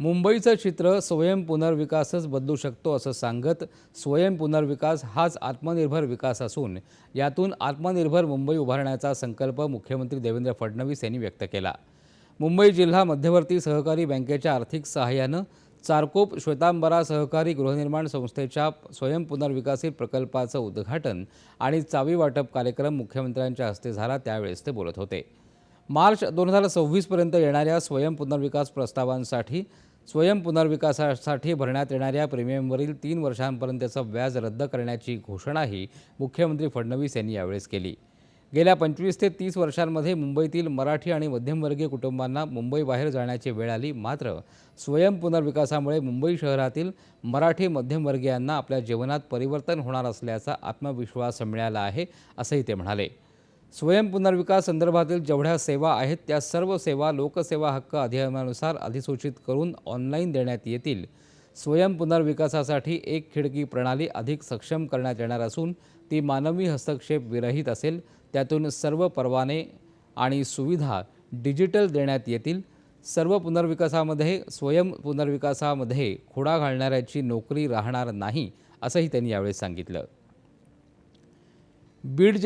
मुंबईचं चित्र स्वयं पुनर्विकासच बदलू शकतो असं सांगत स्वयं पुनर्विकास हाच आत्मनिर्भर विकास असून यातून आत्मनिर्भर मुंबई उभारण्याचा संकल्प मुख्यमंत्री देवेंद्र फडणवीस यांनी व्यक्त केला. मुंबई जिल्हा मध्यवर्ती सहकारी बँकेच्या आर्थिक सहाय्यानं चारकोप श्वेतांबरा सहकारी गृहनिर्माण संस्थेच्या स्वयं पुनर्विकासित प्रकल्पाचं उद्घाटन आणि चावी वाटप कार्यक्रम मुख्यमंत्र्यांच्या हस्ते झाला त्यावेळेस ते बोलत होते. मार्च दोन हजार सव्वीसपर्यंत येणाऱ्या स्वयं पुनर्विकास प्रस्तावांसाठी स्वयं पुनर्विकासासाठी भरण्यात येणाऱ्या प्रीमियमवरील तीन वर्षांपर्यंतचं व्याज रद्द करण्याची घोषणाही मुख्यमंत्री फडणवीस यांनी यावेळेस केली. गेल्या पंचवीस ते तीस वर्षांमध्ये मुंबईतील मराठी आणि मध्यमवर्गीय कुटुंबांना मुंबईबाहेर जाण्याची वेळ आली. मात्र स्वयं पुनर्विकासामुळे मुंबई शहरातील मराठी मध्यमवर्गीयांना आपल्या जीवनात परिवर्तन होणार असल्याचा आत्मविश्वास मिळाला आहे असंही ते म्हणाले. स्वयं पुनर्विकास संदर्भातील जेवढ्या सेवा आहेत त्या सर्व सेवा लोकसेवा हक्क अधिनियमानुसार अधिसूचित करून ऑनलाईन देण्यात येतील. स्वयं पुनर्विकासासाठी एक खिडकी प्रणाली अधिक सक्षम करण्यात येणार असून ती मानवी हस्तक्षेप विरहित असेल. त्यातून सर्व परवाने आणि सुविधा डिजिटल देण्यात येतील. सर्व पुनर्विकासामध्ये स्वयं पुनर्विकासामध्ये खोडा घालणाऱ्याची नोकरी राहणार नाही असंही त्यांनी यावेळी सांगितलं. बीड